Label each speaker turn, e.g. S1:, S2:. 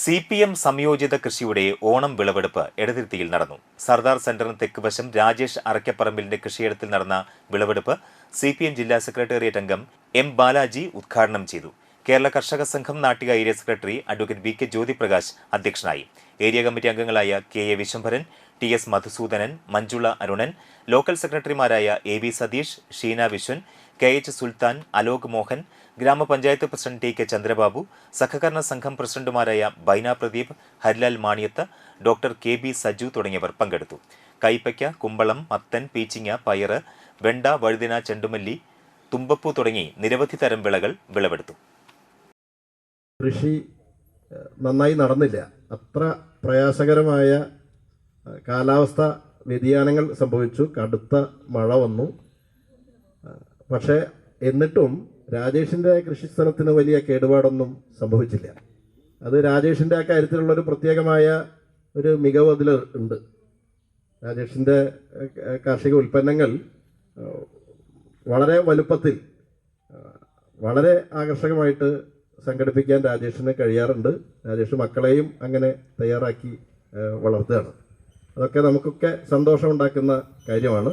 S1: C P M സംയോജിത കൃഷിയുടെ ഓണം വിളവെടുപ്പ് എടതിരുത്തിയിൽ നടന്നു. സർദാർ സെന്ററിന് തെക്ക് വശം രാജേഷ് അറക്കപ്പറമ്പിലിന്റെ കൃഷിയിടത്തിൽ നടന്ന വിളവെടുപ്പ് സി പി എം ജില്ലാ സെക്രട്ടേറിയറ്റ് അംഗം എം ബാലാജി ഉദ്ഘാടനം ചെയ്തു. കേരള കർഷക സംഘം Nattika area secretary advocate V K Jyothiprakash അധ്യക്ഷനായി. ഏരിയ കമ്മിറ്റി അംഗങ്ങളായ K A Vishambharan T S Madhusoodanan Manjula Arunan local സെക്രട്ടറിമാരായ A V Satheesh Sheena Vishwan K H Sulthan Alok Mohan ഗ്രാമപഞ്ചായത്ത് പ്രസിഡന്റ് ടി കെ ചന്ദ്രബാബു സഹകരണ സംഘം പ്രസിഡന്റുമാരായ Baina Pradeep Harilal Maniyath doctor K B Saju തുടങ്ങിയവർ പങ്കെടുത്തു. കൈപ്പയ്ക്ക കുമ്പളം മത്തൻ പീച്ചിങ്ങ പയറ് വെണ്ട വഴുതിന ചെണ്ടുമല്ലി തുമ്പപ്പൂ തുടങ്ങി നിരവധി തരം വിളകൾ വിളവെടുത്തു.
S2: കൃഷി നന്നായി നടന്നില്ല. അത്ര പ്രയാസകരമായ കാലാവസ്ഥ വ്യതിയാനങ്ങൾ സംഭവിച്ചു. കടുത്ത മഴ വന്നു. പക്ഷേ എന്നിട്ടും രാജേഷിന്റെ കൃഷിസ്ഥലത്തിന് വലിയ കേടുപാടൊന്നും സംഭവിച്ചില്ല. അത് രാജേഷിന്റെ ആ കാര്യത്തിലുള്ളൊരു പ്രത്യേകമായ ഒരു മികവ് അതിൽ ഉണ്ട്. രാജേഷിന്റെ കാർഷിക ഉൽപ്പന്നങ്ങൾ വളരെ വലുപ്പത്തിൽ വളരെ ആകർഷകമായിട്ട് സംഘടിപ്പിക്കാൻ രാജേഷിന് കഴിയാറുണ്ട്. രാജേഷ് മക്കളെയും അങ്ങനെ തയ്യാറാക്കി വളർത്തുകയാണ്. അതൊക്കെ നമുക്കൊക്കെ സന്തോഷമുണ്ടാക്കുന്ന കാര്യമാണ്.